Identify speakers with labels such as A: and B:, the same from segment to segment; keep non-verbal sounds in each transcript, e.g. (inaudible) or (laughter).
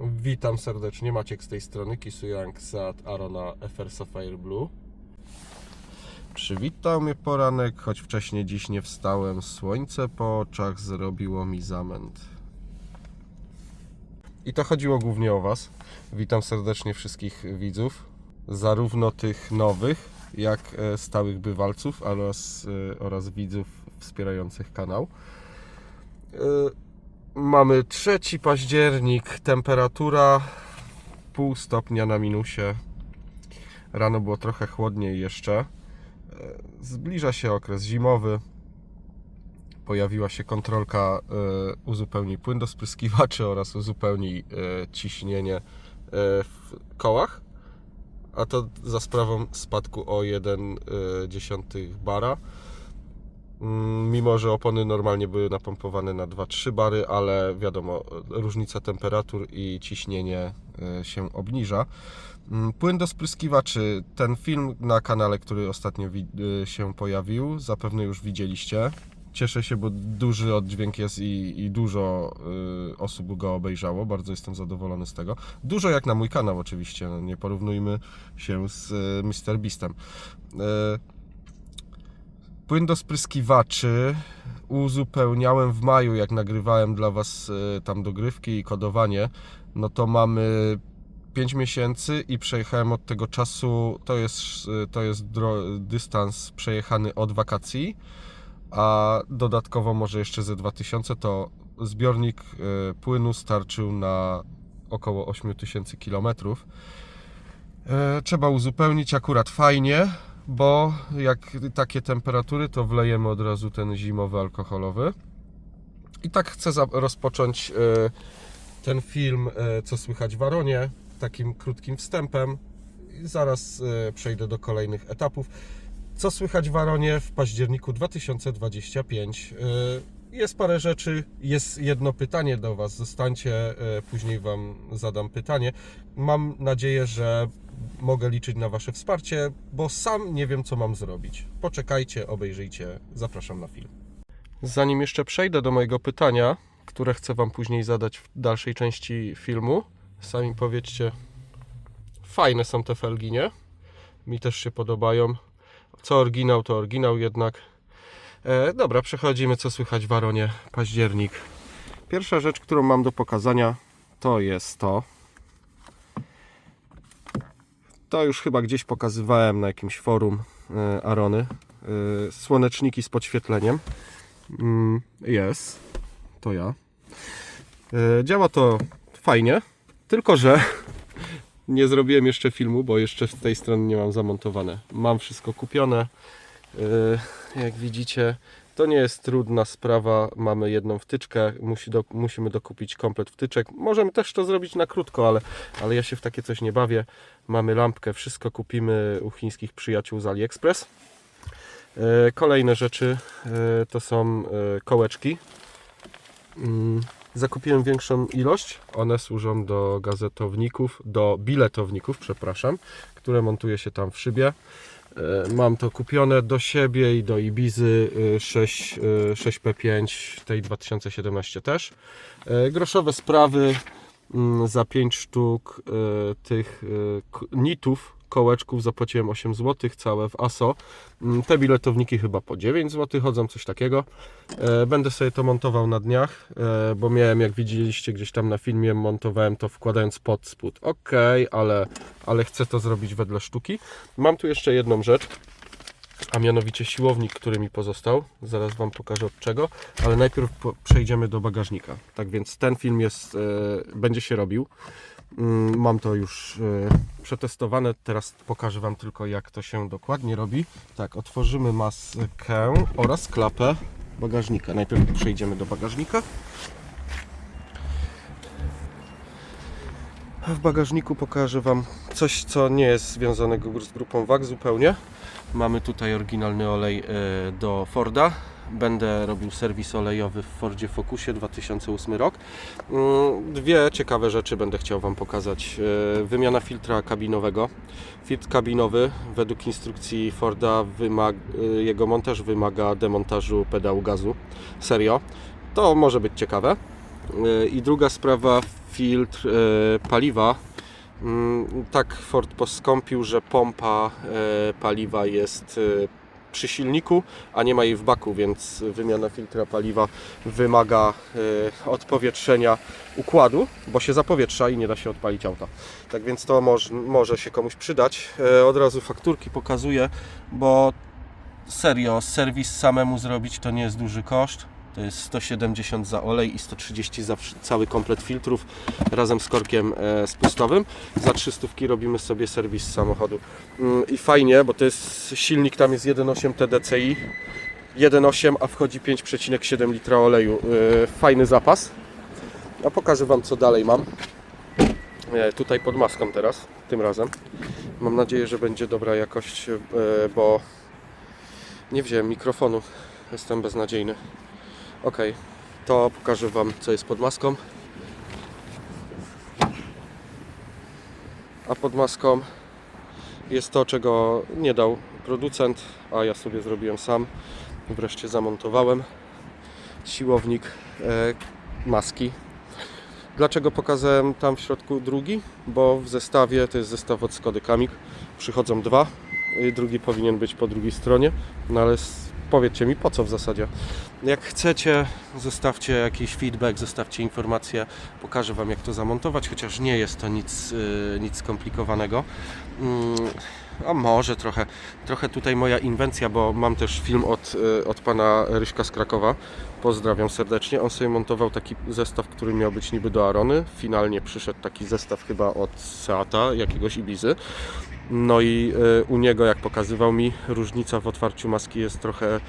A: Witam serdecznie, Maciek z tej strony, Kisuyang Seat Arona FR Sapphire Blue. Przywitał mnie poranek, choć wcześniej dziś nie wstałem. Słońce po oczach zrobiło mi zamęt. I to chodziło głównie o Was. Witam serdecznie wszystkich widzów, zarówno tych nowych, jak e, stałych bywalców oraz, e, oraz widzów wspierających kanał. Mamy 3 październik, temperatura pół stopnia na minusie. Rano było trochę chłodniej jeszcze. E, Zbliża się okres zimowy. Pojawiła się kontrolka e, uzupełnij płyn do spryskiwaczy (laughs) oraz uzupełnij e, ciśnienie w kołach. A to za sprawą spadku o 1,1 bara. Mm, Mimo, że opony normalnie były napompowane na 2-3 bary, ale wiadomo, różnica temperatur i ciśnienie e, się obniża. Mm, Płyn do spryskiwaczy. Ten film na kanale, który ostatnio e, się pojawił, zapewne już widzieliście. Cieszę się, bo duży oddźwięk jest i, i dużo e, osób go obejrzało. Bardzo jestem zadowolony z tego. Dużo jak na mój kanał, oczywiście. No, Nie porównujmy się z e, Mr. Beastem. E, Płyn do spryskiwaczy uzupełniałem w maju, jak nagrywałem dla Was e, tam dogrywki i kodowanie. No to mamy 5 miesięcy i przejechałem od tego czasu, to jest, e, to jest dystans przejechany od wakacji, a dodatkowo może jeszcze ze 2000 to zbiornik e, płynu starczył na około 8000 km. Trzeba uzupełnić akurat fajnie, bo jak takie temperatury, to wlejemy od razu ten zimowy alkoholowy. I tak chcę rozpocząć e, ten film, e, co słychać w Aronie, takim krótkim wstępem. Zaraz e, przejdę do kolejnych etapów. Co słychać w Aronie w październiku 2025? E, Jest parę rzeczy, jest jedno pytanie do Was. Zostańcie, później Wam zadam pytanie. Mam nadzieję, że mogę liczyć na Wasze wsparcie, bo sam nie wiem, co mam zrobić. Poczekajcie, obejrzyjcie. Zapraszam na film. Zanim jeszcze przejdę do mojego pytania, które chcę Wam później zadać w dalszej części filmu, sami powiedzcie, fajne są te felgi, nie? Mi też się podobają. Co oryginał, to oryginał jednak. E, dobra, przechodzimy, co słychać w Aronie, październik. Pierwsza rzecz, którą mam do pokazania, to jest to. To już chyba gdzieś pokazywałem na jakimś forum e, Arony. E, Słoneczniki z podświetleniem. Mm, Jest. To ja. E, Działa to fajnie, tylko że nie zrobiłem jeszcze filmu, bo jeszcze z tej strony nie mam zamontowane. Mam wszystko kupione. Jak widzicie, to nie jest trudna sprawa. Mamy jedną wtyczkę, musi do, musimy dokupić komplet wtyczek. Możemy też to zrobić na krótko, ale, ale ja się w takie coś nie bawię. Mamy lampkę, wszystko kupimy u chińskich przyjaciół z AliExpress. E, Kolejne rzeczy e, to są e, kołeczki. Mm, Zakupiłem większą ilość. One służą do gazetowników, do biletowników, przepraszam, które montuje się tam w szybie. E, Mam to kupione do siebie i do Ibizy e, 6, e, 6P5 tej 2017 też. E, Groszowe sprawy mm, za 5 sztuk e, tych e, nitów kołeczków zapłaciłem 8 zł, całe w ASO. Mm, Te biletowniki chyba po 9 zł chodzą, coś takiego. E, Będę sobie to montował na dniach, e, bo miałem, jak widzieliście gdzieś tam na filmie, montowałem to wkładając pod spód. Ok, ale, ale chcę to zrobić wedle sztuki. Mam tu jeszcze jedną rzecz, a mianowicie siłownik, który mi pozostał. Zaraz Wam pokażę od czego, ale najpierw przejdziemy do bagażnika. Tak więc ten film jest, e, będzie się robił. Mm, Mam to już e, przetestowane. Teraz pokażę Wam tylko, jak to się dokładnie robi. Tak, otworzymy maskę oraz klapę bagażnika. Najpierw przejdziemy do bagażnika. W bagażniku pokażę Wam coś, co nie jest związanego z grupą WAG zupełnie. Mamy tutaj oryginalny olej e, do Forda. Będę robił serwis olejowy w Fordzie Focusie 2008 rok. Mm, Dwie ciekawe rzeczy będę chciał Wam pokazać. E, Wymiana filtra kabinowego. Filtr kabinowy według instrukcji Forda wymag, e, jego montaż wymaga demontażu pedału gazu. Serio. To może być ciekawe. E, I druga sprawa, filtr paliwa. Mm, Tak Ford poskąpił, że pompa paliwa jest przy silniku, a nie ma jej w baku, więc wymiana filtra paliwa wymaga e, odpowietrzenia układu, bo się zapowietrza i nie da się odpalić auta. Tak więc to moż, może się komuś przydać. E, Od razu fakturki pokazuję, bo serio, serwis samemu zrobić to nie jest duży koszt. To jest 170 za olej i 130 za cały komplet filtrów razem z korkiem e, spustowym. Za 300 robimy sobie serwis samochodu. Mm, I fajnie, bo to jest silnik tam jest 1.8 TDCi. 1.8, a wchodzi 5,7 litra oleju. E, Fajny zapas. A pokażę Wam co dalej mam. E, Tutaj pod maską teraz, tym razem. Mam nadzieję, że będzie dobra jakość, e, bo nie wziąłem mikrofonu. Jestem beznadziejny. Ok, to pokażę Wam, co jest pod maską. A pod maską jest to, czego nie dał producent, a ja sobie zrobiłem sam. Wreszcie zamontowałem siłownik e, maski. Dlaczego pokazałem tam w środku drugi? Bo w zestawie, to jest zestaw od Skody Kamik, przychodzą dwa. i Drugi powinien być po drugiej stronie, no ale powiedzcie mi po co w zasadzie. Jak chcecie, zostawcie jakiś feedback, zostawcie informacje, pokażę Wam jak to zamontować, chociaż nie jest to nic, yy, nic skomplikowanego. Mm, a może trochę, trochę tutaj moja inwencja, bo mam też film od, yy, od pana Ryśka z Krakowa. Pozdrawiam serdecznie. On sobie montował taki zestaw, który miał być niby do Arony. Finalnie przyszedł taki zestaw chyba od Seata, jakiegoś Ibizy. No i y, u niego, jak pokazywał mi, różnica w otwarciu maski jest trochę,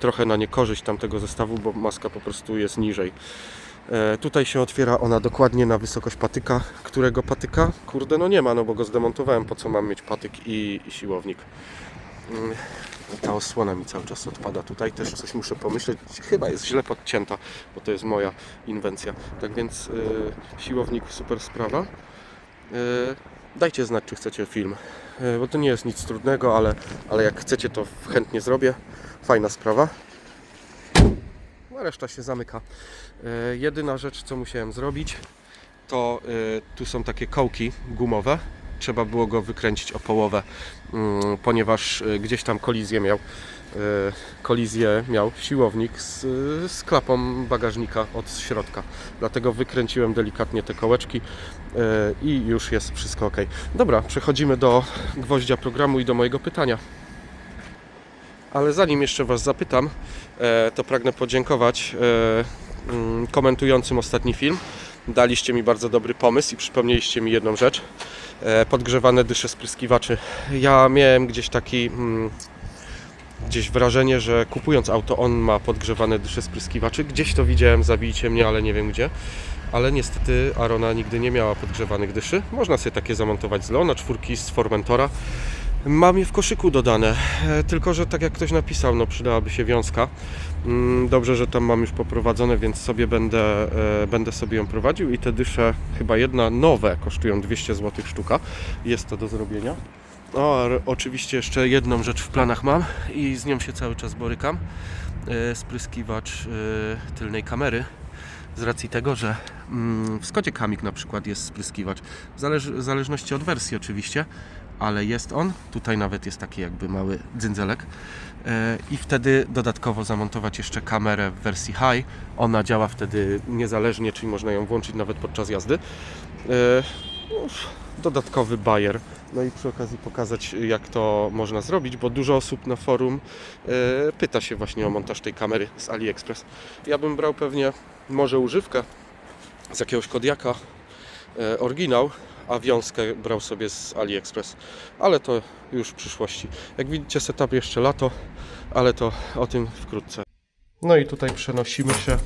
A: trochę na niekorzyść tamtego zestawu, bo maska po prostu jest niżej. E, Tutaj się otwiera ona dokładnie na wysokość patyka. Którego patyka? Kurde, no nie ma, no bo go zdemontowałem. Po co mam mieć patyk i, i siłownik? Mm, Ta osłona mi cały czas odpada. Tutaj też coś muszę pomyśleć. Chyba jest źle podcięta, bo to jest moja inwencja. Tak więc y, siłownik super sprawa. Y, dajcie znać, czy chcecie film, y, bo to nie jest nic trudnego, ale, ale jak chcecie, to chętnie zrobię. Fajna sprawa. A reszta się zamyka. E, Jedyna rzecz, co musiałem zrobić, to e, tu są takie kołki gumowe. Trzeba było go wykręcić o połowę, mm, ponieważ e, gdzieś tam kolizję miał. E, Kolizję miał siłownik z, z klapą bagażnika od środka. Dlatego wykręciłem delikatnie te kołeczki e, i już jest wszystko ok. Dobra, przechodzimy do gwoździa programu i do mojego pytania. Ale zanim jeszcze Was zapytam, e, to pragnę podziękować mm, komentującym ostatni film. Daliście mi bardzo dobry pomysł i przypomnieliście mi jedną rzecz. Podgrzewane dysze spryskiwaczy. Ja miałem gdzieś taki mm, gdzieś wrażenie, że kupując auto on ma podgrzewane dysze spryskiwaczy. Gdzieś to widziałem, zabijcie mnie, ale nie wiem gdzie. Ale niestety Arona nigdy nie miała podgrzewanych dyszy. Można sobie takie zamontować z Leona, czwórki z Formentora. Mam je w koszyku dodane, e, tylko że tak jak ktoś napisał, no przydałaby się wiązka. Mm, Dobrze, że tam mam już poprowadzone, więc sobie będę, e, będę sobie ją prowadził i te dysze, chyba jedna nowe, kosztują 200 zł sztuka. Jest to do zrobienia. O, oczywiście jeszcze jedną rzecz w planach mam i z nią się cały czas borykam. E, Spryskiwacz e, tylnej kamery. Z racji tego, że mm, w Skodzie Kamik na przykład jest spryskiwacz. W zależności od wersji oczywiście, ale jest on. Tutaj nawet jest taki jakby mały dzynzelek. E, I wtedy dodatkowo zamontować jeszcze kamerę w wersji high. Ona działa wtedy niezależnie, czyli można ją włączyć nawet podczas jazdy. No, Dodatkowy bajer. No i przy okazji pokazać, jak to można zrobić, bo dużo osób na forum e, pyta się właśnie o montaż tej kamery z AliExpress. Ja bym brał pewnie może używkę z jakiegoś Kodiaka, e, oryginał, a wiązkę brał sobie z AliExpress, ale to już w przyszłości. Jak widzicie, setup jeszcze lato, ale to o tym wkrótce. No i tutaj przenosimy się.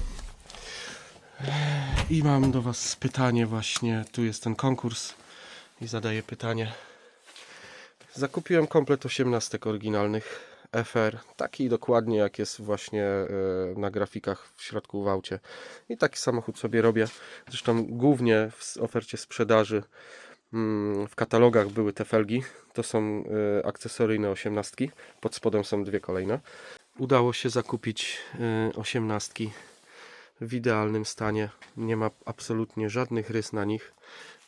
A: I mam do Was pytanie właśnie, tu jest ten konkurs i zadaję pytanie. Zakupiłem komplet 18 oryginalnych FR, taki dokładnie jak jest właśnie e, na grafikach w środku w aucie. I taki samochód sobie robię. Zresztą głównie w ofercie sprzedaży mm, w katalogach były te felgi. To są e, akcesoryjne 18. Pod spodem są dwie kolejne. Udało się zakupić e, 18 w idealnym stanie. Nie ma absolutnie żadnych rys na nich.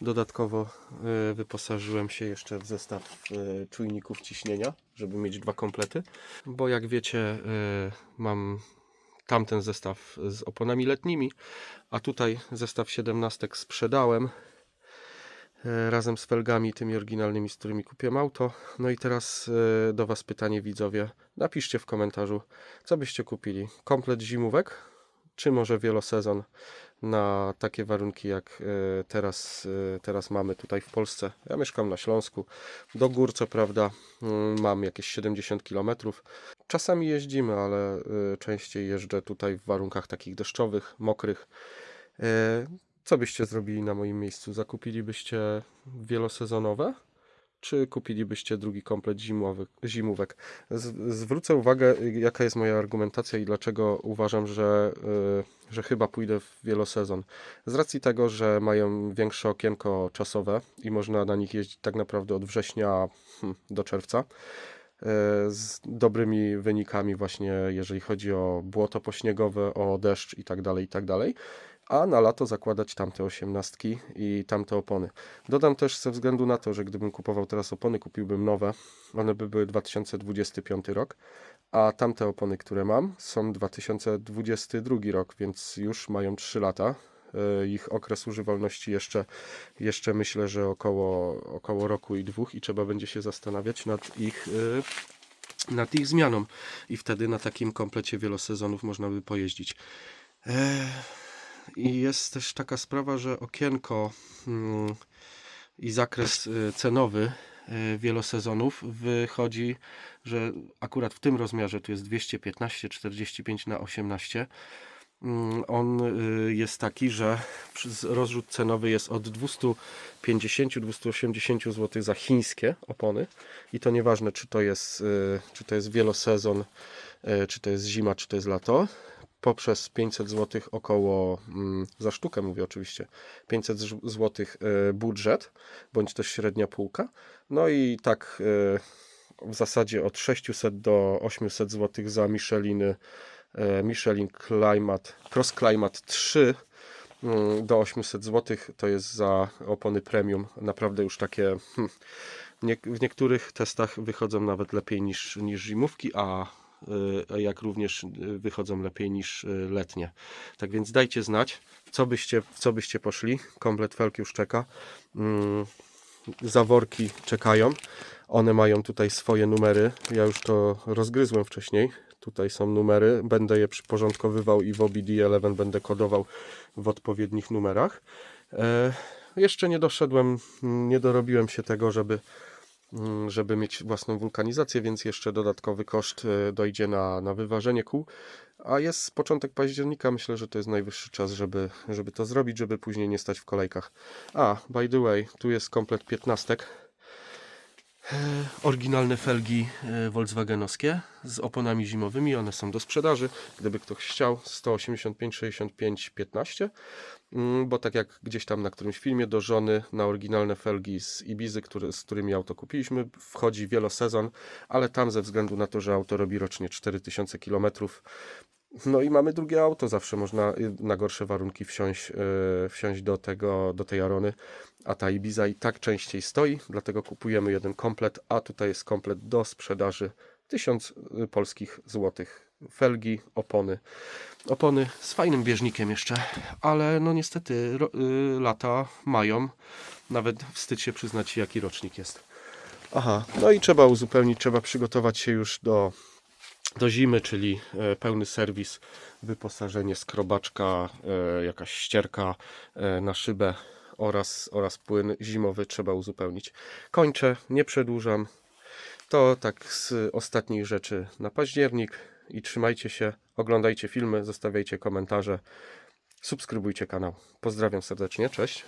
A: Dodatkowo e, wyposażyłem się jeszcze w zestaw e, czujników ciśnienia, żeby mieć dwa komplety, bo jak wiecie, e, mam tamten zestaw z oponami letnimi, a tutaj zestaw 17 sprzedałem razem z felgami tymi oryginalnymi, z którymi kupiłem auto. No i teraz do Was pytanie widzowie. Napiszcie w komentarzu, co byście kupili. Komplet zimówek, czy może wielosezon na takie warunki jak e, teraz, e, teraz mamy tutaj w Polsce. Ja mieszkam na Śląsku. Do gór co prawda mm, mam jakieś 70 km. Czasami jeździmy, ale e, częściej jeżdżę tutaj w warunkach takich deszczowych, mokrych. Co byście zrobili na moim miejscu? Zakupilibyście wielosezonowe? Czy kupilibyście drugi komplet zimowy, zimówek? Z, zwrócę uwagę, jaka jest moja argumentacja i dlaczego uważam, że, y, że chyba pójdę w wielosezon. Z racji tego, że mają większe okienko czasowe i można na nich jeździć tak naprawdę od września hmm, do czerwca y, z dobrymi wynikami właśnie jeżeli chodzi o błoto pośniegowe, o deszcz i tak dalej, i tak dalej. A na lato zakładać tamte osiemnastki i tamte opony. Dodam też ze względu na to, że gdybym kupował teraz opony, kupiłbym nowe. One by były 2025 rok, a tamte opony, które mam, są 2022 rok, więc już mają 3 lata. E, Ich okres używalności jeszcze, jeszcze myślę, że około, około roku i dwóch i trzeba będzie się zastanawiać nad ich, e, nad ich zmianą. I wtedy na takim komplecie wielosezonów można by pojeździć. E, I jest też taka sprawa, że okienko mm, i zakres y, cenowy y, wielosezonów wychodzi, że akurat w tym rozmiarze tu jest 215 45 na 18. Mm, On y, jest taki, że rozrzut cenowy jest od 250-280 zł za chińskie opony i to nieważne czy to jest, czy to jest wielosezon, czy to jest zima, czy to jest lato poprzez 500 zł około, mm, za sztukę mówię oczywiście, 500 zł budżet, bądź też średnia półka. No i tak y, w zasadzie od 600 do 800 zł za Micheliny, e, Michelin Climate, Cross Climate 3 mm, do 800 zł to jest za opony premium. Naprawdę już takie nie, w niektórych testach wychodzą nawet lepiej niż, niż zimówki, a jak również y, wychodzą lepiej niż y, letnie. Tak więc dajcie znać, co byście, co byście poszli. Komplet felk już czeka. Mm, Zaworki czekają. One mają tutaj swoje numery. Ja już to rozgryzłem wcześniej. Tutaj są numery. Będę je przyporządkowywał i w OBD11 będę kodował w odpowiednich numerach. E, jeszcze nie doszedłem, nie dorobiłem się tego, żeby żeby mieć własną wulkanizację, więc jeszcze dodatkowy koszt e, dojdzie na, na wyważenie kół. A jest początek października, myślę, że to jest najwyższy czas, żeby, żeby to zrobić, żeby później nie stać w kolejkach. A, by the way, tu jest komplet 15. Oryginalne felgi e, Volkswagenowskie z oponami zimowymi, one są do sprzedaży. Gdyby ktoś chciał, 185, 65, 15. Mm, Bo tak jak gdzieś tam na którymś filmie do żony na oryginalne felgi z Ibizy, które, z którymi auto kupiliśmy, wchodzi wielosezon, ale tam ze względu na to, że auto robi rocznie 4000 km, no i mamy drugie auto, zawsze można y, na gorsze warunki wsiąść, yy, wsiąść do, tego, do tej Arony, a ta Ibiza i tak częściej stoi, dlatego kupujemy jeden komplet, a tutaj jest komplet do sprzedaży 1000 y, polskich złotych. Felgi, opony. Opony z fajnym bieżnikiem jeszcze, ale no niestety y, lata mają. Nawet wstyd się przyznać, jaki rocznik jest. Aha, no i trzeba uzupełnić, trzeba przygotować się już do do zimy, czyli e, pełny serwis, wyposażenie, skrobaczka, e, jakaś ścierka e, na szybę oraz, oraz płyn zimowy trzeba uzupełnić. Kończę, nie przedłużam. To tak z ostatnich rzeczy na październik i trzymajcie się, oglądajcie filmy, zostawiajcie komentarze, subskrybujcie kanał. Pozdrawiam serdecznie, cześć.